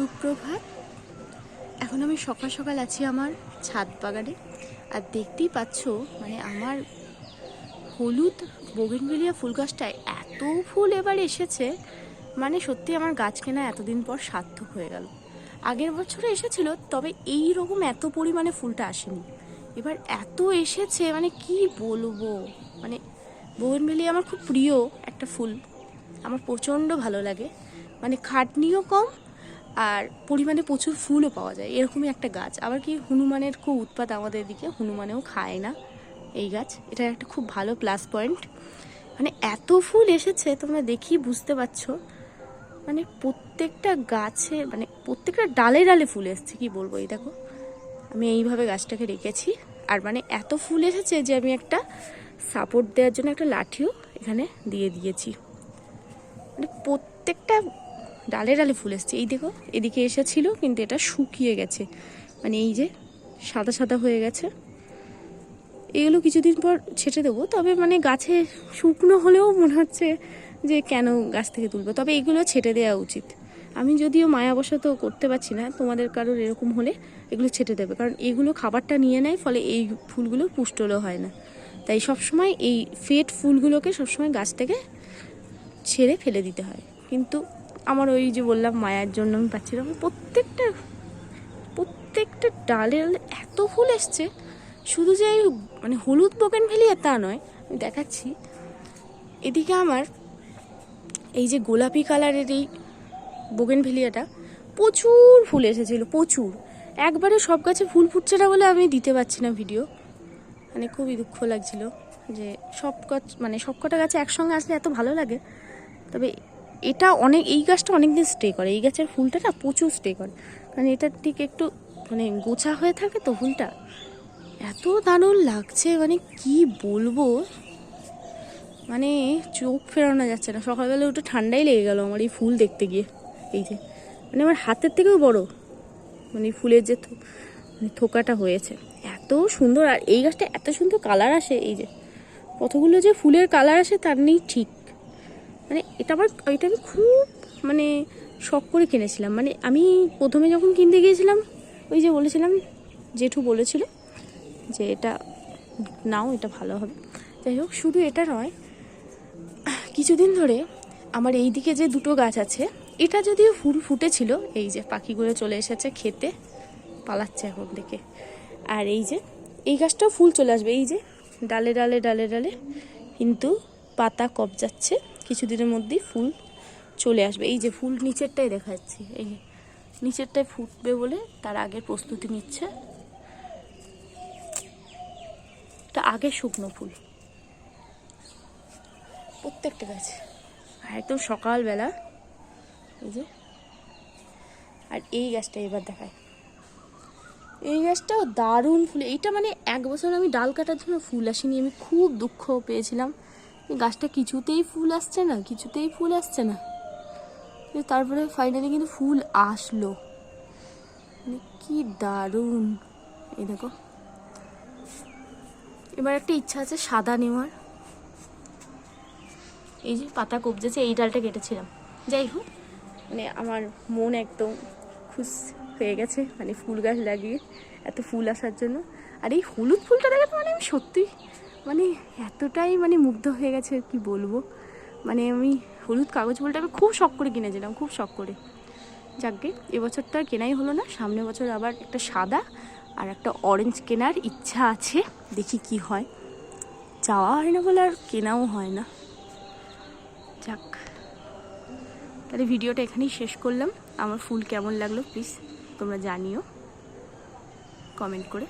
সুপ্রভাত। এখন আমি সকাল সকাল আছি আমার ছাদ বাগানে। আর দেখতেই পাচ্ছ মানে আমার হলুদ বোগেনভেলিয়া ফুল গাছটায় এত ফুল এবার এসেছে। মানে সত্যি আমার গাছ কেনা এতদিন পর সার্থক হয়ে গেল। আগের বছরে এসেছিল, তবে এই রকম এত পরিমাণে ফুলটা আসেনি। এবার এত এসেছে মানে কি বলব? মানে বোগেনভেলিয়া আমার খুব প্রিয় একটা ফুল। আমার প্রচণ্ড ভালো লাগে। মানে খাটনিও কম আর পরিমাণে প্রচুর ফুলও পাওয়া যায়, এরকমই একটা গাছ। আবার কি হনুমানের খুব উৎপাত আমাদের দিকে, হনুমানেও খায় না এই গাছ। এটা একটা খুব ভালো প্লাস পয়েন্ট মানে এত ফুল এসেছে, তোমরা দেখি বুঝতে পারছ। মানে প্রত্যেকটা গাছে মানে প্রত্যেকটা ডালে ডালে ফুল এসছে, কি বলব? এই দেখো, আমি এইভাবে গাছটাকে রেখেছি। আর মানে এত ফুল এসেছে যে আমি একটা সাপোর্ট দেওয়ার জন্য একটা লাঠিও এখানে দিয়ে দিয়েছি। মানে প্রত্যেকটা ডালে ডালে ফুল এসছে। এই দেখো, এদিকে এসেছিল, কিন্তু এটা শুকিয়ে গেছে। মানে এই যে সাদা সাদা হয়ে গেছে। এগুলো কিছুদিন পর ছেটে দেবো, তবে মানে গাছে শুকনো হলেও মনে হচ্ছে যে কেন গাছ থেকে তুলবো। তবে এগুলো ছেটে দেওয়া উচিত। আমি যদিও মায়াবশত করতে পারছি না, তোমাদের কারোর এরকম হলে এগুলো ছেটে দেবে। কারণ এগুলো খাবারটা নিয়ে নেয়, ফলে এই ফুলগুলো পুষ্টলও হয় না। তাই সবসময় এই ফেট ফুলগুলোকে সবসময় গাছ থেকে ছেড়ে ফেলে দিতে হয়। কিন্তু আমার ওই যে বললাম, মায়ার জন্য আমি পাচ্ছিলাম। প্রত্যেকটা প্রত্যেকটা ডালে এত ফুল এসছে। শুধু যে মানে হলুদ বোকেন ভেলিয়া তা নয়, আমি দেখাচ্ছি। এদিকে আমার এই যে গোলাপি কালারের এই বোগেন ভেলিয়াটা প্রচুর ফুল এসেছিল, প্রচুর। একবারে সব গাছে ফুল ফুটছে না বলে আমি দিতে পারছি না ভিডিও মানে খুবই দুঃখ লাগছিল যে সব গাছ মানে সব কটা গাছে একসঙ্গে আসলে এত ভালো লাগে। তবে এটা অনেক, এই গাছটা অনেক দিন স্টে করে। এই গাছের ফুলটা না প্রচুর স্টে করে। কারণ এটা ঠিক একটু মানে গোছা হয়ে থাকে তো ফুলটা। এত দারুণ লাগছে মানে কি বলব? মানে চোখ ফেরানো যাচ্ছে না। সকালবেলা একটু ঠান্ডাই লেগে গেল আমার এই ফুল দেখতে গিয়ে। এই যে মানে আমার হাতের থেকেও বড়। মানে ফুলের যে মানে থোকাটা হয়েছে। এত সুন্দর, আর এই গাছটা এত সুন্দর কালার আসে, এই যে, কতগুলো যে ফুলের কালার আসে তার নেই ঠিক। মানে এটা আমার, এটা আমি খুব মানে শখ করে কিনেছিলাম। মানে আমি প্রথমে যখন কিনতে গিয়েছিলাম, ওই যে বলেছিলাম, জেঠু বলেছিল যে এটা নাও, এটা ভালো হবে। যাই হোক, শুধু এটা নয়, কিছুদিন ধরে আমার এই দিকে যে দুটো গাছ আছে, এটা যদিও ফুল ফুটেছিল, এই যে পাখিগুলো চলে এসেছে খেতে, পালাচ্ছে এখন থেকে আর এই যে, এই গাছটাও ফুল চলে আসবে, এই যে ডালে ডালে ডালে ডালে, কিন্তু পাতা কবজাচ্ছে কিছুদিনের মধ্যেই ফুল চলে আসবে। এই যে ফুল নিচেরটাই দেখা যাচ্ছে এই যে নিচেরটায় ফুটবে বলে তার আগের প্রস্তুতি নিচ্ছে। এটা আগে শুকনো ফুল। প্রত্যেকটা গাছ। আর একদম সকালবেলা, এই যে। আর এই গাছটা এবার দেখায়। এই গাছটাও দারুণ ফুল। এইটা মানে এক বছর আমি ডাল কাটার জন্য ফুল আসেনি। আমি খুব দুঃখ পেয়েছিলাম। গাছটা কিছুতেই ফুল আসছে না, কিছুতেই ফুল আসছে না। তারপরে ফাইনালি কিন্তু ফুল আসলো। মানে কি দারুণ। এই দেখো। এবার একটা ইচ্ছা আছে সাদা নেওয়ার। এই যে পাতা কবজেছে, এই ডালটা কেটেছিলাম। যাই হোক মানে আমার মন একদম খুশ হয়ে গেছে মানে ফুল গাছ লাগিয়ে এত ফুল আসার জন্য। আর এই হলুদ ফুলটা দেখে মানে আমি সত্যি মানে এতটাই মানে মুগ্ধ হয়ে গেছে, কি বলব? মানে আমি হলুদ কাগজ ফুলটা আমি খুব শখ করে কিনেছিলাম, খুব শখ করে। যাকে এবছরটা কেনাই হলো না সামনের বছর আবার একটা সাদা আর একটা অরেঞ্জ কেনার ইচ্ছা আছে, দেখি কি হয়। যাওয়া হয় না বলে আর কেনাও হয় না। যাক, তাহলে ভিডিওটা এখানেই শেষ করলাম। আমার ফুল কেমন লাগল প্লিজ তোমরা জানিও। কমেন্ট করে।